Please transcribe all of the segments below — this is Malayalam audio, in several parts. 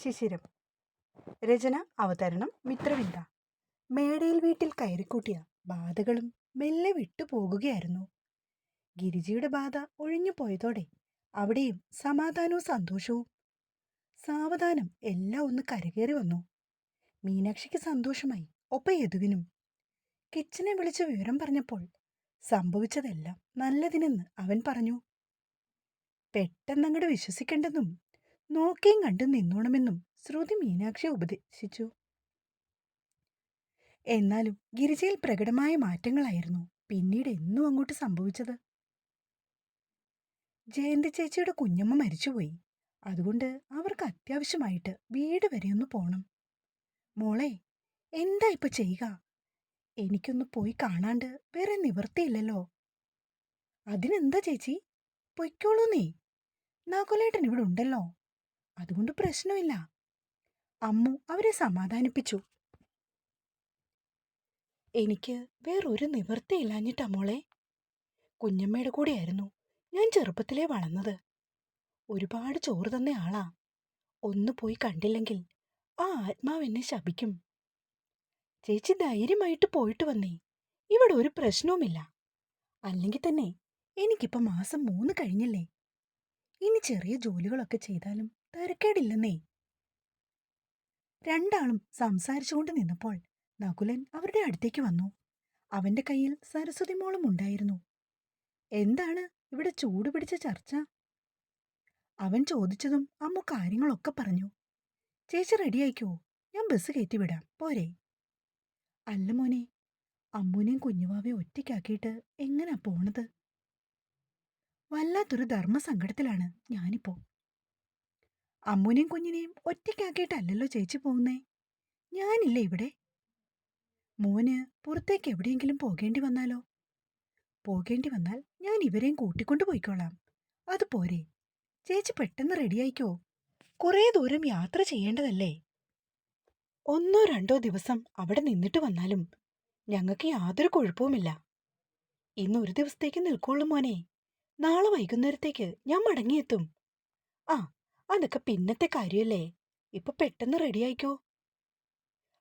ശിശിരം. രചന അവതരണം മിത്രവിന്ദ. മേടയിൽ വീട്ടിൽ കയറിക്കൂട്ടിയ ബാധകളും മെല്ലെ വിട്ടുപോകുകയായിരുന്നു ഗിരിജിയുടെ ബാധ ഒഴിഞ്ഞു പോയതോടെ അവിടെയും സമാധാനവും സന്തോഷവും. സാവധാനം എല്ലാം ഒന്ന് കരകയറി വന്നു. മീനാക്ഷിക്ക് സന്തോഷമായി. ഒപ്പം യദുവിനും. കിച്ചനെ വിളിച്ച് വിവരം പറഞ്ഞപ്പോൾ സംഭവിച്ചതെല്ലാം നല്ലതിനെന്ന് അവൻ പറഞ്ഞു. പെട്ടെന്നങ്ങട് വിശ്വസിക്കേണ്ടെന്നും നോക്കിയും കണ്ട് നിന്നോണമെന്നും ശ്രുതി മീനാക്ഷിയെ ഉപദേശിച്ചു. എന്നാലും ഗിരിജയിൽ പ്രകടമായ മാറ്റങ്ങളായിരുന്നു പിന്നീട് എന്നും അങ്ങോട്ട് സംഭവിച്ചത്. ജയന്തി ചേച്ചിയുടെ കുഞ്ഞമ്മ മരിച്ചുപോയി. അതുകൊണ്ട് അവർക്ക് അത്യാവശ്യമായിട്ട് വീട് വരെ ഒന്ന് പോണം. മോളെ എന്താ ഇപ്പൊ ചെയ്യുക? എനിക്കൊന്ന് പോയി കാണാണ്ട് വേറെ നിവർത്തിയില്ലല്ലോ അതിനെന്താ ചേച്ചി? പൊയ്ക്കോളൂ നീ നാഗുലേട്ടൻ ഇവിടെ ഉണ്ടല്ലോ. അതുകൊണ്ട് പ്രശ്നമില്ല. അമ്മു അവരെ സമാധാനിപ്പിച്ചു. എനിക്ക് വേറൊരു നിവൃത്തിയില്ലാഞ്ഞിട്ടാ മോളെ. കുഞ്ഞമ്മയുടെ കൂടെയായിരുന്നു ഞാൻ ചെറുപ്പത്തിലേ വളർന്നത്. ഒരുപാട് ചോറ് തന്ന ആളാ. ഒന്ന് പോയി കണ്ടില്ലെങ്കിൽ ആ ആത്മാവെന്നെ ശപിക്കും. ചേച്ചി ധൈര്യമായിട്ട് പോയിട്ട് വന്നേ. ഇവിടെ ഒരു പ്രശ്നവുമില്ല. അല്ലെങ്കിൽ തന്നെ എനിക്കിപ്പോ മാസം മൂന്ന് കഴിഞ്ഞില്ലേ? ഇനി ചെറിയ ജോലികളൊക്കെ ചെയ്താലും തരക്കേടില്ലെന്നേ. രണ്ടാളും സംസാരിച്ചുകൊണ്ട് നിന്നപ്പോൾ നകുലൻ അവരുടെ അടുത്തേക്ക് വന്നു. അവന്റെ കയ്യിൽ സരസ്വതി മോളും ഉണ്ടായിരുന്നു. എന്താണ് ഇവിടെ ചൂടുപിടിച്ച ചർച്ച? അവൻ ചോദിച്ചതും അമ്മ കാര്യങ്ങളൊക്കെ പറഞ്ഞു. ചേച്ചി റെഡിയായിക്കോ? ഞാൻ ബസ് കയറ്റിവിടാം. പോരെ. അല്ല മോനെ അമ്മൂനെയും കുഞ്ഞുവാവെ ഒറ്റയ്ക്കാക്കിയിട്ട് എങ്ങനാ പോണത്? വല്ലാത്തൊരു ധർമ്മസങ്കടത്തിലാണ് ഞാനിപ്പോ. അമ്മൂനെയും കുഞ്ഞിനെയും ഒറ്റയ്ക്കാക്കിയിട്ടല്ലല്ലോ ചേച്ചി പോകുന്നേ? ഞാനില്ലേ ഇവിടെ? മോന് പുറത്തേക്ക് എവിടെയെങ്കിലും പോകേണ്ടി വന്നാലോ? പോകേണ്ടി വന്നാൽ ഞാൻ ഇവരെയും കൂട്ടിക്കൊണ്ടു പോയിക്കോളാം. അത് പോരെ. ചേച്ചി പെട്ടെന്ന് റെഡിയായിക്കോ? കുറേ ദൂരം യാത്ര ചെയ്യേണ്ടതല്ലേ? ഒന്നോ രണ്ടോ ദിവസം അവിടെ നിന്നിട്ട് വന്നാലും ഞങ്ങൾക്ക് യാതൊരു കുഴപ്പവുമില്ല ഇന്ന് ഒരു ദിവസത്തേക്ക് നിൽക്കുള്ളൂ മോനെ. നാളെ വൈകുന്നേരത്തേക്ക് ഞാൻ മടങ്ങിയെത്തും. ആ അതൊക്കെ പിന്നത്തെ കാര്യമല്ലേ ഇപ്പൊ പെട്ടെന്ന് റെഡിയായിക്കോ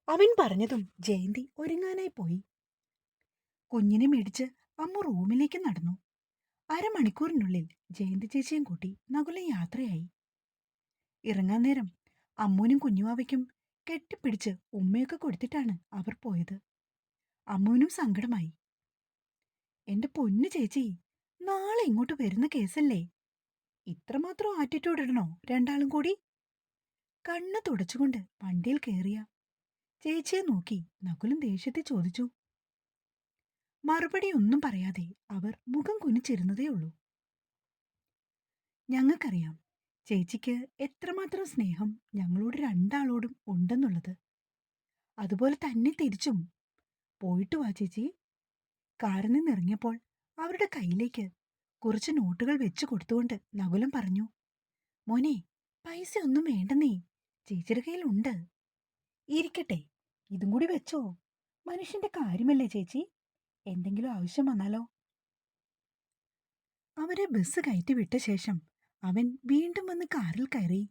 അവൻ പറഞ്ഞതും ജയന്തി ഒരുങ്ങാനായി പോയി. കുഞ്ഞിനെ മേടിച്ച് അമ്മ റൂമിലേക്ക് നടന്നു. അരമണിക്കൂറിനുള്ളിൽ ജയന്തി ചേച്ചിയും കൂട്ടി നകുല യാത്രയായി. ഇറങ്ങാൻ നേരം അമ്മൂനും കുഞ്ഞുവാവയ്ക്കും കെട്ടിപ്പിടിച്ച് ഉമ്മയൊക്കെ കൊടുത്തിട്ടാണ് അവർ പോയത്. അമ്മൂനും സങ്കടമായി. എന്റെ പൊന്നു ചേച്ചി നാളെ ഇങ്ങോട്ട് വരുന്ന കേസല്ലേ? ഇത്രമാത്രം ആറ്റിറ്റ്യൂഡ് ഇടണോ? രണ്ടാളും കൂടി? കണ്ണ് തുടച്ചുകൊണ്ട് വണ്ടിയിൽ കയറിയ ചേച്ചിയെ നോക്കി നകുലും ദേഷ്യത്തെ ചോദിച്ചു. മറുപടി ഒന്നും പറയാതെ അവർ മുഖം കുനിച്ചിരുന്നതേ ഉള്ളൂ. ഞങ്ങൾക്കറിയാം ചേച്ചിക്ക് എത്രമാത്രം സ്നേഹം ഞങ്ങളോട് രണ്ടാളോടും ഉണ്ടെന്നുള്ളത്. അതുപോലെ തന്നെ തിരിച്ചും. പോയിട്ട് വാ ചേച്ചി. കാറിൽ നിന്നിറങ്ങിയപ്പോൾ അവരുടെ കയ്യിലേക്ക് കുറച്ച് നോട്ടുകൾ വെച്ചു കൊടുത്തുകൊണ്ട് നകുലം പറഞ്ഞു മോനെ പൈസ ഒന്നും വേണ്ടെന്നേ. ചേച്ചിയുടെ കയ്യിലുണ്ട്. ഇരിക്കട്ടെ. ഇതും കൂടി വെച്ചോ. മനുഷ്യന്റെ കാര്യമല്ലേ ചേച്ചി? എന്തെങ്കിലും ആവശ്യം വന്നാലോ? അവരെ ബസ് കയറ്റി വിട്ട ശേഷം അവൻ വീണ്ടും വന്ന് കാറിൽ കയറി.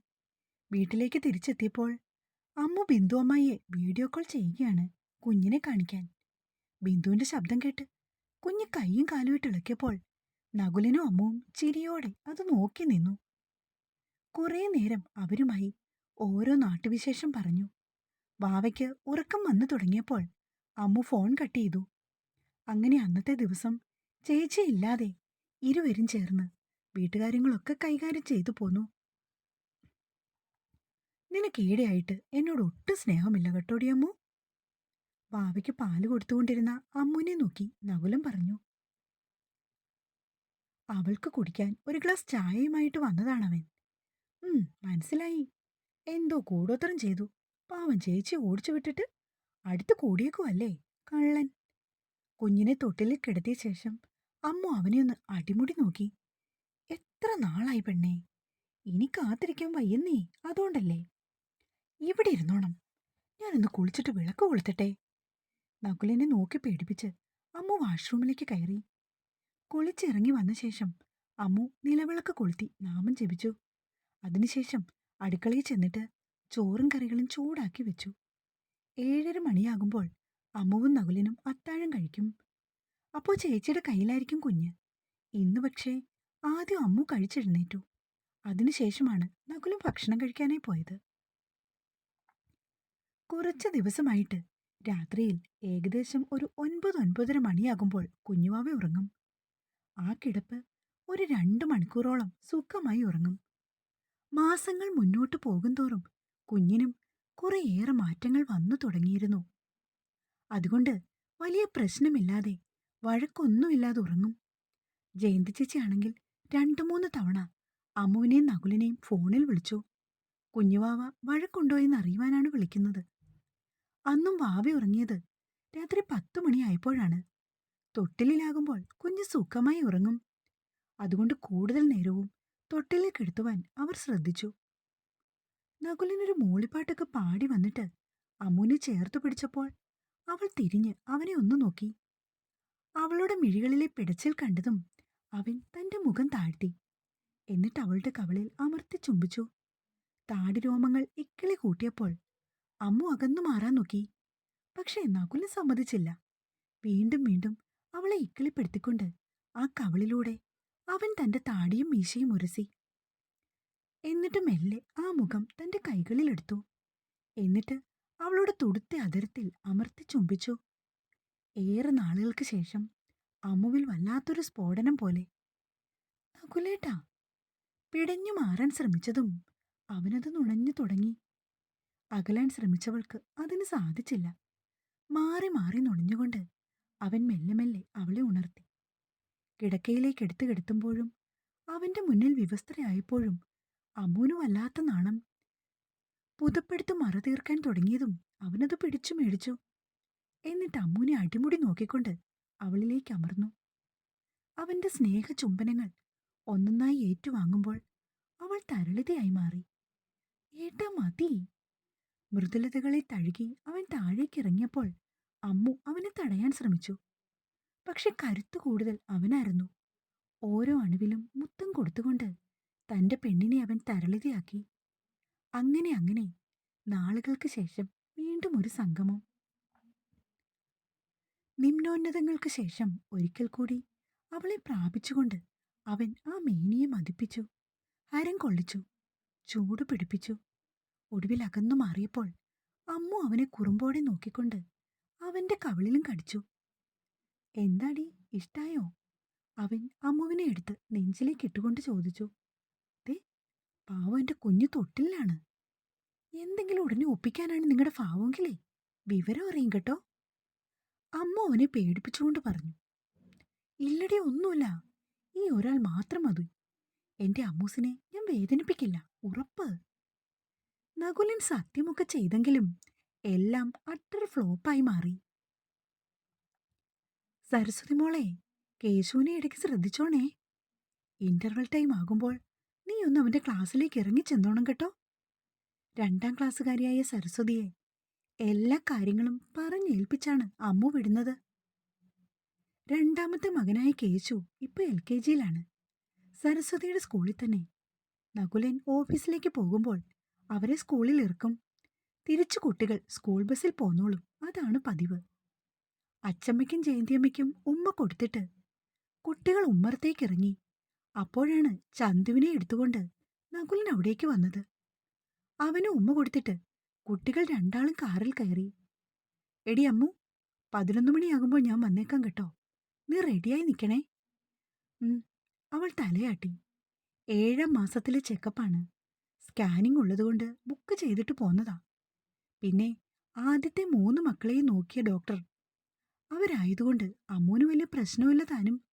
വീട്ടിലേക്ക് തിരിച്ചെത്തിയപ്പോൾ അമ്മ ബിന്ദു അമ്മായിയെ വീഡിയോ കോൾ ചെയ്യുകയാണ് കുഞ്ഞിനെ കാണിക്കാൻ. ബിന്ദുവിന്റെ ശബ്ദം കേട്ട് കുഞ്ഞ് കൈയും ഇട്ട് ഇളക്കിയപ്പോൾ നകുലനും അമ്മുവും ചിരിയോടെ അത് നോക്കി നിന്നു. കുറേ നേരം അവരുമായി ഓരോ നാട്ടുവിശേഷം പറഞ്ഞു. വാവയ്ക്ക് ഉറക്കം വന്നു തുടങ്ങിയപ്പോൾ അമ്മു ഫോൺ കട്ട് ചെയ്തു. അങ്ങനെ അന്നത്തെ ദിവസം ചേച്ചിയില്ലാതെ ഇരുവരും ചേർന്ന് വീട്ടുകാര്യങ്ങളൊക്കെ കൈകാര്യം ചെയ്തു പോന്നു. നിനക്ക് എന്നോട് ഒട്ടും സ്നേഹമില്ല കേട്ടോടി അമ്മു? വാവയ്ക്ക് പാൽ കൊടുത്തുകൊണ്ടിരുന്ന അമ്മുവിനെ നോക്കി നകുലം പറഞ്ഞു. അവൾക്ക് കുടിക്കാൻ ഒരു ഗ്ലാസ് ചായയുമായിട്ട് വന്നതാണവൻ. മനസ്സിലായി. എന്തോ കൂടോത്രം ചെയ്തു. പാവം ചേച്ചി ഓടിച്ചു വിട്ടിട്ട് അടുത്ത് കൂടിയേക്കുമല്ലേ കള്ളൻ. കുഞ്ഞിനെ തൊട്ടിലിൽ കിടത്തിയ ശേഷം അമ്മ അവനെ ഒന്ന് അടിമുടി നോക്കി. എത്ര നാളായി പെണ്ണേ ഇനി കാത്തിരിക്കാൻ വയ്യന്നേ അതുകൊണ്ടല്ലേ? ഇവിടെ ഇരുന്നോണം. ഞാനൊന്ന് കുളിച്ചിട്ട് വിളക്ക് കൊളുത്തട്ടെ. നകുലിനെ നോക്കി പേടിപ്പിച്ച് അമ്മ വാഷ്റൂമിലേക്ക് കയറി. കുളിച്ചിറങ്ങി വന്ന ശേഷം അമ്മു നിലവിളക്ക് കൊളുത്തി നാമം ജപിച്ചു. അതിനുശേഷം അടുക്കളയിൽ ചെന്നിട്ട് ചോറും കറികളും ചൂടാക്കി വെച്ചു. ഏഴര മണിയാകുമ്പോൾ അമ്മുവും നകുലിനും അത്താഴം കഴിക്കും. അപ്പോൾ ചേച്ചിയുടെ കയ്യിലായിരിക്കും കുഞ്ഞ്. ഇന്ന് പക്ഷേ ആദ്യം അമ്മു കഴിച്ചെഴുന്നേറ്റു. അതിനുശേഷമാണ് നകുലും ഭക്ഷണം കഴിക്കാനായി പോയത്. കുറച്ച് ദിവസമായിട്ട് രാത്രിയിൽ ഏകദേശം ഒരു ഒൻപത് ഒൻപതര മണിയാകുമ്പോൾ കുഞ്ഞുവാവ ഉറങ്ങും. ആ കിടപ്പ് ഒരു രണ്ടു മണിക്കൂറോളം സുഖമായി ഉറങ്ങും. മാസങ്ങൾ മുന്നോട്ട് പോകുന്തോറും കുഞ്ഞിനും കുറേയേറെ മാറ്റങ്ങൾ വന്നു തുടങ്ങിയിരുന്നു. അതുകൊണ്ട് വലിയ പ്രശ്നമില്ലാതെ വഴക്കൊന്നുമില്ലാതെ ഉറങ്ങും. ജയന്തി ചേച്ചിയാണെങ്കിൽ രണ്ടു മൂന്ന് തവണ അമ്മുവിനെയും നകുലിനെയും ഫോണിൽ വിളിച്ചു. കുഞ്ഞുവാവ വഴക്കുണ്ടോ എന്ന് അറിയുവാനാണ് വിളിക്കുന്നത്. അന്നും വാവി ഉറങ്ങിയത് രാത്രി പത്തു മണിയായപ്പോഴാണ്. തൊട്ടിലിലാകുമ്പോൾ കുഞ്ഞ് സുഖമായി ഉറങ്ങും. അതുകൊണ്ട് കൂടുതൽ നേരവും തൊട്ടിലിൽ കിടത്തുവാൻ അവർ ശ്രദ്ധിച്ചു. നകുലിനൊരു മൂളിപ്പാട്ടൊക്കെ പാടി വന്നിട്ട് അമ്മുവിനെ ചേർത്തു പിടിച്ചപ്പോൾ അവൾ തിരിഞ്ഞ് അവനെ ഒന്നു നോക്കി. അവളുടെ മിഴികളിലെ പിടച്ചിൽ കണ്ടതും അവൻ തന്റെ മുഖം താഴ്ത്തി. എന്നിട്ട് അവളുടെ കവളിൽ അമർത്തി ചുംബിച്ചു. താടി രോമങ്ങൾ ഇക്കിളി കൂട്ടിയപ്പോൾ അമ്മു അകന്നു മാറാൻ നോക്കി. പക്ഷെ നകുലിന് സമ്മതിച്ചില്ല. വീണ്ടും വീണ്ടും അവളെ ഇക്കിളിപ്പെടുത്തിക്കൊണ്ട് ആ കവളിലൂടെ അവൻ തന്റെ താടിയും മീശയും ഉരസി. എന്നിട്ട് മെല്ലെ ആ മുഖം തന്റെ കൈകളിലെടുത്തു. എന്നിട്ട് അവളുടെ തുടുത്ത അതിരത്തിൽ അമർത്തി ചുംബിച്ചു. ഏറെ നാളുകൾക്ക് ശേഷം അമ്മുവിൽ വല്ലാത്തൊരു സ്ഫോടനം പോലെ. നകുലേട്ടാ പിടഞ്ഞു മാറാൻ ശ്രമിച്ചതും അവനത് നുണഞ്ഞു തുടങ്ങി. അകലാൻ ശ്രമിച്ചവൾക്ക് അതിന് സാധിച്ചില്ല. മാറി മാറി നുണഞ്ഞുകൊണ്ട് അവൻ മെല്ലെ മെല്ലെ അവളെ ഉണർത്തി. കിടക്കയിലേക്ക് എടുത്തു കിടത്തുമ്പോഴും അവന്റെ മുന്നിൽ വിവസ്ത്രയായപ്പോഴും അമൂനുമല്ലാത്ത നാണം പുതപ്പെടുത്ത് മറ തീർക്കാൻ തുടങ്ങിയതും അവനത് പിടിച്ചു മേടിച്ചു. എന്നിട്ട് അമ്മൂനെ അടിമുടി നോക്കിക്കൊണ്ട് അവളിലേക്ക് അമർന്നു. അവന്റെ സ്നേഹ ചുംബനങ്ങൾ ഒന്നൊന്നായി ഏറ്റുവാങ്ങുമ്പോൾ അവൾ തരളിതയായി മാറി. ഏട്ടാ മതി. മൃദുലതകളെ തഴുകി അവൻ താഴേക്കിറങ്ങിയപ്പോൾ അമ്മു അവനെ തടയാൻ ശ്രമിച്ചു. പക്ഷെ കരുത്തു കൂടുതൽ അവനായിരുന്നു. ഓരോ അണുവിലും മുത്തം കൊടുത്തുകൊണ്ട് തന്റെ പെണ്ണിനെ അവൻ തരളിതയാക്കി. അങ്ങനെ അങ്ങനെ നാളുകൾക്ക് ശേഷം വീണ്ടും ഒരു സംഗമം. നിമ്നോന്നതങ്ങൾക്ക് ശേഷം ഒരിക്കൽ കൂടി അവളെ പ്രാപിച്ചുകൊണ്ട് അവൻ ആ മേനിയെ മതിപ്പിച്ചു. ഹരം കൊള്ളിച്ചു. ചൂട് പിടിപ്പിച്ചു. ഒടുവിൽ അകന്നു മാറിയപ്പോൾ അമ്മു അവനെ കുറുമ്പോടെ നോക്കിക്കൊണ്ട് അവന്റെ കവിളിലും കടിച്ചു. എന്താടി ഇഷ്ടായോ? അവൻ അമ്മുവിനെ എടുത്ത് നെഞ്ചിലേക്ക് ഇട്ടുകൊണ്ട് ചോദിച്ചു. ദേ പാവം എന്റെ കുഞ്ഞു തൊട്ടിലാണ് എന്തെങ്കിലും ഉടനെ ഒപ്പിക്കാനാണ് നിങ്ങളുടെ ഭാവമെങ്കിലേ വിവരം അറിയും കേട്ടോ. അമ്മ അവനെ പേടിപ്പിച്ചുകൊണ്ട് പറഞ്ഞു. ഇല്ലടി ഒന്നുമില്ല. ഈ ഒരാൾ മാത്രം അത് എന്റെ അമ്മൂസിനെ ഞാൻ വേദനിപ്പിക്കില്ല. ഉറപ്പ്. നകുലൻ സത്യമൊക്കെ ചെയ്തെങ്കിലും എല്ലാം അട്ടർ ഫ്ലോപ്പായി മാറി. സരസ്വതി മോളെ കേശുവിനെ ഇടയ്ക്ക് ശ്രദ്ധിച്ചോണേ. ഇന്റർവൽ ടൈം ആകുമ്പോൾ നീ ഒന്ന് അവന്റെ ക്ലാസ്സിലേക്ക് ഇറങ്ങി ചെന്നോണം കേട്ടോ. രണ്ടാം ക്ലാസ്സുകാരിയായ സരസ്വതിയെ എല്ലാ കാര്യങ്ങളും പറഞ്ഞേൽപ്പിച്ചാണ് അമ്മു വിടുന്നത്. രണ്ടാമത്തെ മകനായ കേശു ഇപ്പൊ എൽ കെ ജിയിലാണ്. സരസ്വതിയുടെ സ്കൂളിൽ തന്നെ. നകുലൻ ഓഫീസിലേക്ക് പോകുമ്പോൾ അവരെ സ്കൂളിൽ ഇറക്കും. തിരിച്ചു കുട്ടികൾ സ്കൂൾ ബസ്സിൽ പോന്നോളും. അതാണ് പതിവ്. അച്ചമ്മയ്ക്കും ജയന്തിയമ്മയ്ക്കും ഉമ്മ കൊടുത്തിട്ട് കുട്ടികൾ ഉമ്മറത്തേക്കിറങ്ങി. അപ്പോഴാണ് ചന്തുവിനെ എടുത്തുകൊണ്ട് നകുലൻ അവിടേക്ക് വന്നത്. അവന് ഉമ്മ കൊടുത്തിട്ട് കുട്ടികൾ രണ്ടാളും കാറിൽ കയറി. എടി അമ്മു പതിനൊന്ന് മണിയാകുമ്പോൾ ഞാൻ വന്നേക്കാം കേട്ടോ. നീ റെഡിയായി നിൽക്കണേ. അവൾ തലയാട്ടി. ഏഴാം മാസത്തിലെ ചെക്കപ്പാണ്. സ്കാനിംഗ് ഉള്ളതുകൊണ്ട് ബുക്ക് ചെയ്തിട്ട് പോന്നതാ. പിന്നെ ആദ്യത്തെ മൂന്ന് മക്കളെയും നോക്കിയ ഡോക്ടർ അവരായതുകൊണ്ട് അമ്മൂന് വലിയ പ്രശ്നമില്ല താനും.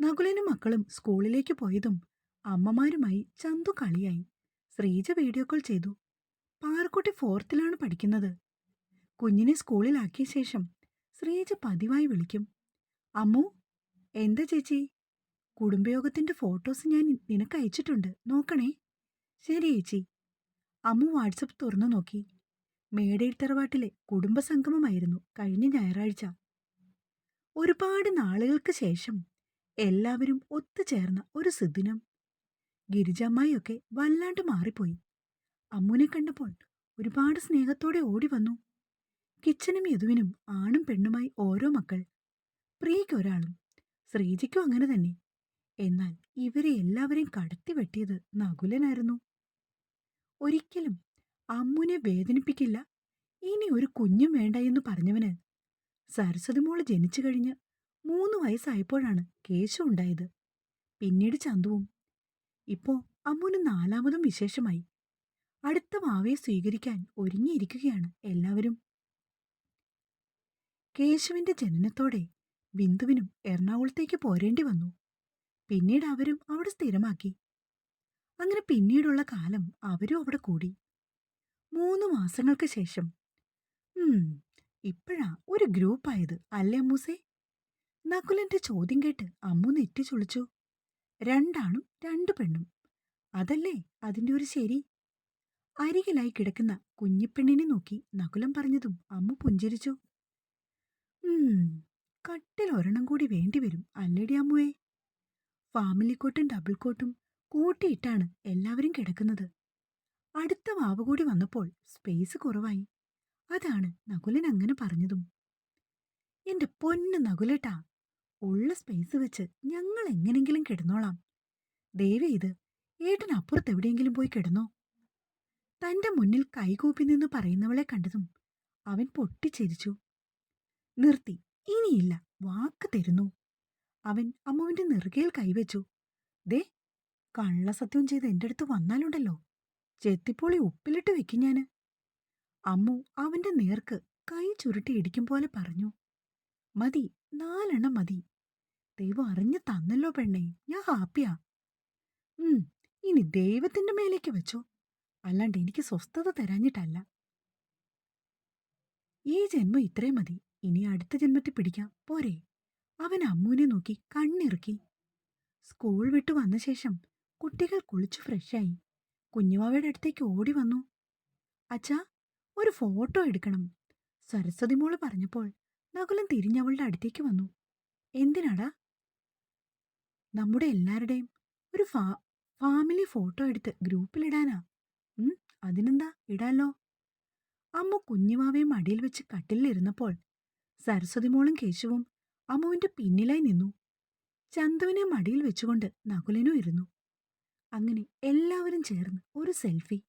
നകുലനും മക്കളും സ്കൂളിലേക്ക് പോയതും അമ്മമാരുമായി ചന്തു കളിയായി. ശ്രീജ വീഡിയോ കോൾ ചെയ്തു. പാറക്കുട്ടി ഫോർത്തിലാണ് പഠിക്കുന്നത്. കുഞ്ഞിനെ സ്കൂളിലാക്കിയ ശേഷം ശ്രീജ പതിവായി വിളിക്കും. അമ്മു എന്താ ചേച്ചി? കുടുംബയോഗത്തിന്റെ ഫോട്ടോസ് ഞാൻ നിനക്ക് അയച്ചിട്ടുണ്ട്. നോക്കണേ. ശരി ചേച്ചി. അമ്മു വാട്സപ്പ് തുറന്നു നോക്കി. മേടയിൽ തറവാട്ടിലെ കുടുംബസംഗമമായിരുന്നു കഴിഞ്ഞ ഞായറാഴ്ച. ഒരുപാട് നാളുകൾക്ക് ശേഷം എല്ലാവരും ഒത്തുചേർന്ന ഒരു സുദിനം. ഗിരിജമ്മയൊക്കെ വല്ലാണ്ട് മാറിപ്പോയി. അമ്മുനെ കണ്ടപ്പോൾ ഒരുപാട് സ്നേഹത്തോടെ ഓടി വന്നു കിച്ചനും യദുവിനും ആണും പെണ്ണുമായി ഓരോ മക്കൾ. പ്രിയയ്ക്കൊരാളും ശ്രീജിക്കും അങ്ങനെ തന്നെ. എന്നാൽ ഇവരെ എല്ലാവരെയും കടത്തി വെട്ടിയത് നകുലനായിരുന്നു. ഒരിക്കലും അമ്മുനെ വേദനിപ്പിക്കില്ല. ഇനി ഒരു കുഞ്ഞും വേണ്ട എന്ന് പറഞ്ഞവന് സരസ്വതി മോൾ ജനിച്ചു കഴിഞ്ഞ് മൂന്ന് വയസ്സായപ്പോഴാണ് കേശു ഉണ്ടായത്. പിന്നീട് ചന്തുവും. ഇപ്പോ അമ്മുന് നാലാമതും വിശേഷമായി. അടുത്ത മാവയെ സ്വീകരിക്കാൻ ഒരുങ്ങിയിരിക്കുകയാണ് എല്ലാവരും. കേശുവിന്റെ ജനനത്തോടെ ബിന്ദുവിനും എറണാകുളത്തേക്ക് പോരേണ്ടി വന്നു. പിന്നീട് അവരും അവിടെ സ്ഥിരമാക്കി. അങ്ങനെ പിന്നീടുള്ള കാലം അവരും അവിടെ കൂടി. മൂന്ന് മാസങ്ങൾക്ക് ശേഷം. ഇപ്പോഴാ ഒരു ഗ്രൂപ്പായത് അല്ലേ അമ്മൂസേ? നകുലന്റെ ചോദ്യം കേട്ട് അമ്മു നെറ്റി ചുളിച്ചു. രണ്ടാണും രണ്ടു പെണ്ണും. അതല്ലേ അതിന്റെ ഒരു ശരി? അരികിലായി കിടക്കുന്ന കുഞ്ഞിപ്പെണ്ണിനെ നോക്കി നകുലം പറഞ്ഞതും അമ്മു പുഞ്ചിരിച്ചു. കട്ടിൽ ഒരെണ്ണം കൂടി വേണ്ടിവരും അല്ലേടി അമ്മുവേ? ഫാമിലി കോട്ടും ഡബിൾ കോട്ടും കൂട്ടിയിട്ടാണ് എല്ലാവരും കിടക്കുന്നത്. അടുത്ത വാവ് കൂടി വന്നപ്പോൾ സ്പേസ് കുറവായി. അതാണ് നകുലൻ അങ്ങനെ പറഞ്ഞതും. എന്റെ പൊന്ന് നകുലേട്ടാ ഉള്ള സ്പേസ് വെച്ച് ഞങ്ങൾ എങ്ങനെങ്കിലും കിടന്നോളാം. ദേവി ഇത് ഏട്ടൻ അപ്പുറത്ത് എവിടെയെങ്കിലും പോയി കിടന്നോ? തന്റെ മുന്നിൽ കൈകൂപ്പി നിന്ന് പറയുന്നവളെ കണ്ടതും അവൻ പൊട്ടിച്ചിരിച്ചു. നിർത്തി ഇനിയില്ല വാക്ക് തരുന്നു. അവൻ അമ്മുവിന്റെ നെറുകയിൽ കൈവച്ചു. ദേ കള്ളസത്യം ചെയ്ത് എന്റെ അടുത്ത് വന്നാലുണ്ടല്ലോ. ചെത്തിപ്പോളി ഉപ്പിലിട്ട് വെക്കും ഞാൻ. അമ്മു അവന്റെ നേർക്ക് കൈ ചുരുട്ടി ഇടിക്കും പോലെ പറഞ്ഞു. മതി നാലെണ്ണം മതി. ദൈവം അറിഞ്ഞു തന്നല്ലോ പെണ്ണേ ഞാൻ ഹാപ്പിയാ. ഉം ഇനി ദൈവത്തിന്റെ മേലേക്ക് വെച്ചോ. അല്ലാണ്ട് എനിക്ക് സ്വസ്ഥത തരാഞ്ഞിട്ടല്ല. ഈ ജന്മം ഇത്രയും മതി. ഇനി അടുത്ത ജന്മത്തിൽ പിടിക്കാം. പോരെ. അവൻ അമ്മുവിനെ നോക്കി കണ്ണിറുക്കി. സ്കൂൾ വിട്ടു വന്ന ശേഷം കുട്ടികൾ കുളിച്ചു ഫ്രഷായി കുഞ്ഞുമാവയുടെ അടുത്തേക്ക് ഓടി വന്നു. അച്ഛാ ഒരു ഫോട്ടോ എടുക്കണം സരസ്വതി മോൾ പറഞ്ഞപ്പോൾ നകുലൻ തിരിഞ്ഞവളുടെ അടുത്തേക്ക് വന്നു. എന്തിനാടാ? നമ്മുടെ എല്ലാവരുടെയും ഒരു ഫാ ഫാമിലി ഫോട്ടോ എടുത്ത് ഗ്രൂപ്പിലിടാനാ. അതിനെന്താ ഇടാലോ? അമ്മ കുഞ്ഞുമാവയും മടിയിൽ വെച്ച് കട്ടിലിരുന്നപ്പോൾ സരസ്വതി മോളും കേശവും അമ്മുവിന്റെ പിന്നിലായി നിന്നു. ചന്തുവിനെ മടിയിൽ വെച്ചുകൊണ്ട് നകുലനും ഇരുന്നു. അങ്ങനെ എല്ലാവരും ചേർന്ന് ഒരു സെൽഫി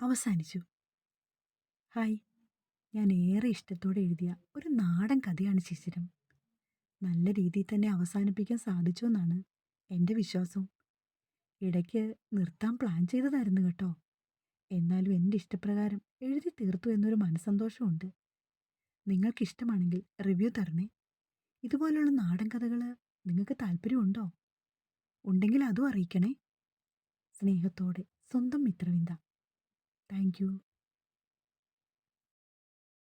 അവസാനിച്ചു. ഹായ് ഞാൻ ഏറെ ഇഷ്ടത്തോടെ എഴുതിയ ഒരു നാടൻ കഥയാണ് ശിശിരം നല്ല രീതിയിൽ തന്നെ അവസാനിപ്പിക്കാൻ സാധിച്ചു എന്നാണ് എന്റെ വിശ്വാസം. ഇടയ്ക്ക് നിർത്താൻ പ്ലാൻ ചെയ്തതായിരുന്നു കേട്ടോ. എന്നാലും എന്റെ ഇഷ്ടപ്രകാരം എഴുതി തീർത്തു എന്നൊരു മനസ്സന്തോഷമുണ്ട്. നിങ്ങൾക്കിഷ്ടമാണെങ്കിൽ റിവ്യൂ തരണേ. ഇതുപോലുള്ള നാടൻ കഥകൾ നിങ്ങൾക്ക് താല്പര്യമുണ്ടോ? ഉണ്ടെങ്കിൽ അതും അറിയിക്കണേ. സ്നേഹത്തോടെ സ്വന്തം മിത്രവിന്ദ. താങ്ക്